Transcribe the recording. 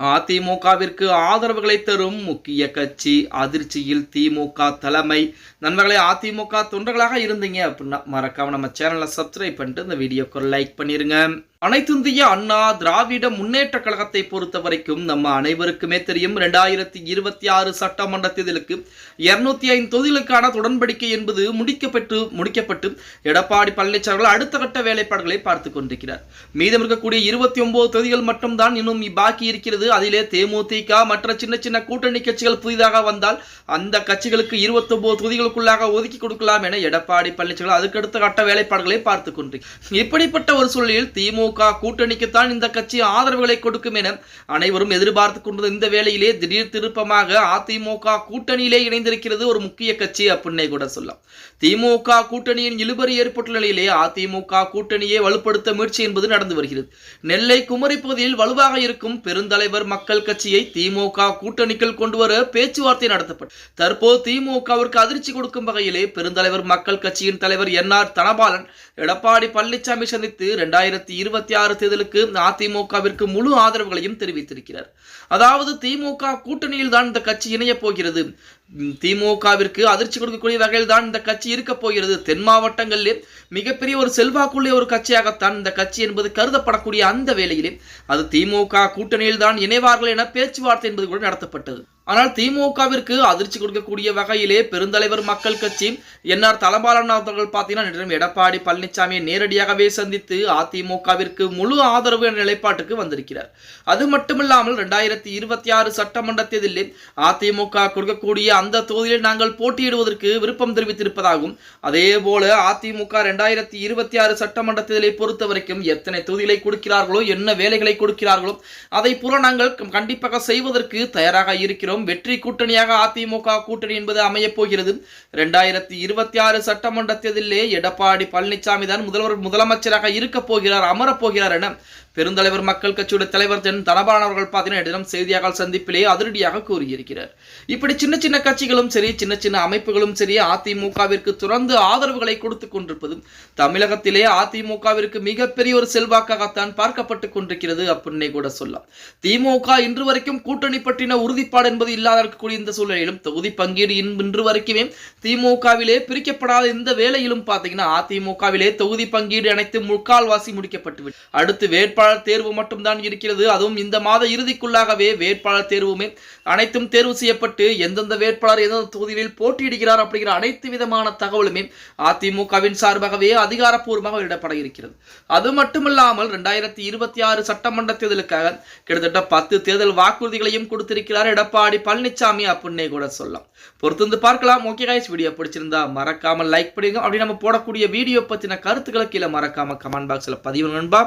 அதிமுகவிற்கு ஆதரவுகளை தரும் முக்கிய கட்சி அதிர்ச்சியில் திமுக தலைமை. நண்பர்களே அதிமுக தொண்டர்களாக இருந்தீங்க அப்படின்னா மறக்காம நம்ம சேனலை சப்ஸ்கிரைப் பண்ணிட்டு இந்த வீடியோக்கு லைக் பண்ணிருங்க. அனைத்திந்திய அண்ணா திராவிட முன்னேற்ற கழகத்தை பொறுத்த வரைக்கும் நம்ம அனைவருக்குமே தெரியும் ரெண்டாயிரத்தி இருபத்தி ஆறு சட்டமன்ற தேர்தலுக்கு இருநூத்தி ஐந்து தொகுதிகளுக்கான உடன்படிக்கை என்பது முடிக்கப்பட்டு முடிக்கப்பட்டு எடப்பாடி பழனிசாமி அடுத்த கட்ட வேலைப்பாடுகளை பார்த்து கொண்டிருக்கிறார். மீதம் இருக்கக்கூடிய இருபத்தி ஒன்பது தொகுதிகள் மட்டும்தான் இன்னும் பாக்கி இருக்கிறது. அதிலே தேமுதிக மற்ற சின்ன சின்ன கூட்டணி கட்சிகள் புதிதாக வந்தால் அந்த கட்சிகளுக்கு இருபத்தி ஒன்பது தொகுதிகளுக்குள்ளாக ஒதுக்கி கொடுக்கலாம் என எடப்பாடி பழனிசாமி அதுக்கு அடுத்த கட்ட வேலைப்பாடுகளை பார்த்து கொண்டிருக்கிறார். இப்படிப்பட்ட ஒரு சூழலில் திமுக திமுக கூட்டணிக்குத்தான் இந்த கட்சி ஆதரவுகளை கொடுக்கும் என அனைவரும் எதிர்பார்த்து கொண்டிருந்த இந்த வேளையிலே திடீர் திருப்பமாக அதிமுக கூட்டணியிலே இணைந்திருக்கிறது ஒரு முக்கிய கட்சி அப்படின்னே கூட சொல்லலாம். திமுக கூட்டணியின் இழுபறி ஏற்பட்டுள்ள நிலையிலே அதிமுக கூட்டணியை வலுப்படுத்த முயற்சி என்பது நடந்து வருகிறது. நெல்லை குமரி பகுதியில் வலுவாக இருக்கும் பெருந்தலைவர் மக்கள் கட்சியை திமுக கூட்டணிக்குள் கொண்டு வர பேச்சுவார்த்தை நடத்தப்பட்டு தற்போது திமுகவிற்கு அதிர்ச்சி கொடுக்கும் வகையிலே பெருந்தலைவர் மக்கள் கட்சியின் தலைவர் என் ஆர் தனபாலன் எடப்பாடி பழனிசாமி சந்தித்து இரண்டாயிரத்தி இருபது இருபத்தி ஆறு தேர்தலுக்கு அதிமுகவிற்கு முழு ஆதரவுகளையும் தெரிவித்திருக்கிறார். அதாவது திமுக கூட்டணியில் தான் இந்த கட்சி இணையப் போகிறது. திமுகவிற்கு அதிர்ச்சி கொடுக்கக்கூடிய வகையில் தான் இந்த கட்சி இருக்க போகிறது. தென் மாவட்டங்களிலே மிகப்பெரிய ஒரு செல்வாக்குள்ள ஒரு கட்சியாகத்தான் இந்த கட்சி என்பது கருதப்படக்கூடிய அந்த வேளையிலே அது திமுக கூட்டணியில் தான் இணைவார்கள் என பேச்சுவார்த்தை என்பது கூட நடத்தப்பட்டது. ஆனால் திமுகவிற்கு அதிர்ச்சி கொடுக்கக்கூடிய வகையிலே பெருந்தலைவர் மக்கள் கட்சி என்ஆர் தலபாலன் அவர்கள் பார்த்தீங்கன்னா எடப்பாடி பழனிசாமியை நேரடியாகவே சந்தித்து அதிமுகவிற்கு முழு ஆதரவு என்ற நிலைப்பாட்டுக்கு வந்திருக்கிறார். அது மட்டுமில்லாமல் ரெண்டாயிரத்தி இருபத்தி ஆறு சட்டமன்ற தேர்தலில் அதிமுக கொடுக்கக்கூடிய அந்த தொகுதியில் நாங்கள் போட்டியிடுவதற்கு விருப்பம் தெரிவித்திருப்பதாகவும் அதே போல அதிமுக ரெண்டாயிரத்தி இருபத்தி ஆறு சட்டமன்ற தேர்தலை பொறுத்த வரைக்கும் எத்தனை தொகுதிகளை கொடுக்கிறார்களோ என்ன வேலைகளை கொடுக்கிறார்களோ அதை புற நாங்கள் கண்டிப்பாக செய்வதற்கு தயாராக இருக்கிறோம். வெற்றி கூட்டணியாக அதிமுக கூட்டணி என்பது அமையப் போகிறது. ரெண்டாயிரத்தி இருபத்தி ஆறு சட்டமன்ற தேர்தலிலே எடப்பாடி பழனிசாமி தான் முதல்வர் முதலமைச்சராக இருக்கப் போகிறார் அமரப் போகிறார் என பெருந்தலைவர் மக்கள் கட்சியுடைய தலைவர் தென் தனபாலன் அவர்கள் பார்த்தீங்கன்னா செய்தியாளர் சந்திப்பிலே அதிரடியாக கூறியிருக்கிறார். இப்படி சின்ன சின்ன கட்சிகளும் சரி சின்ன சின்ன அமைப்புகளும் சரி அதிமுகவிற்கு தொடர்ந்து ஆதரவுகளை கொடுத்து கொண்டிருப்பதும் தமிழகத்திலே அதிமுகவிற்கு மிகப்பெரிய ஒரு செல்வாக்காகத்தான் பார்க்கப்பட்டு கொண்டிருக்கிறது அப்படின்னே கூட சொல்லலாம். திமுக இன்று வரைக்கும் கூட்டணி பற்றின உறுதிப்பாடு என்பது இல்லாத இருக்கக்கூடிய இந்த சூழ்நிலையிலும் தொகுதி பங்கீடு இன்று வரைக்குமே திமுகவிலே பிரிக்கப்படாத இந்த வேலையிலும் பார்த்தீங்கன்னா அதிமுகவிலே தொகுதி பங்கீடு அனைத்து முக்கால்வாசி முடிக்கப்பட்டு அடுத்து வேட்பாளர் தேர்வு மட்டும்தான் இருக்கிறது. அதுவும் இந்த மாத இறுதிக்குள்ளாகவே வேட்பாளர் தேர்வுமே அனைத்தும் தேர்வு செய்யப்பட்டு எந்தெந்த வேட்பாளர் வேட்பாளர் எந்தெந்த தொகுதிகளில் போட்டியிடுகிறார் அப்படிங்கிற அனைத்து விதமான தகவலுமே அதிமுகவின் சார்பாகவே அதிகாரப்பூர்வமாக வெளியிடப்பட இருக்கிறது. அது மட்டுமல்லாமல் ரெண்டாயிரத்தி இருபத்தி ஆறு சட்டமன்ற தேர்தலுக்காக கிட்டத்தட்ட பத்து தேர்தல் வாக்குறுதிகளையும் கொடுத்திருக்கிறார் எடப்பாடி பழனிசாமி அப்படின்னே கூட சொல்லலாம். பொறுத்திருந்து பார்க்கலாம். ஓகே காய்ஸ் வீடியோ பிடிச்சிருந்தா மறக்காம லைக் பண்ணுங்க. அப்படி நம்ம போடக்கூடிய வீடியோ பற்றின கருத்துக்களை கீழே மறக்காம கமெண்ட் பாக்ஸில் பதிவு நண்பா.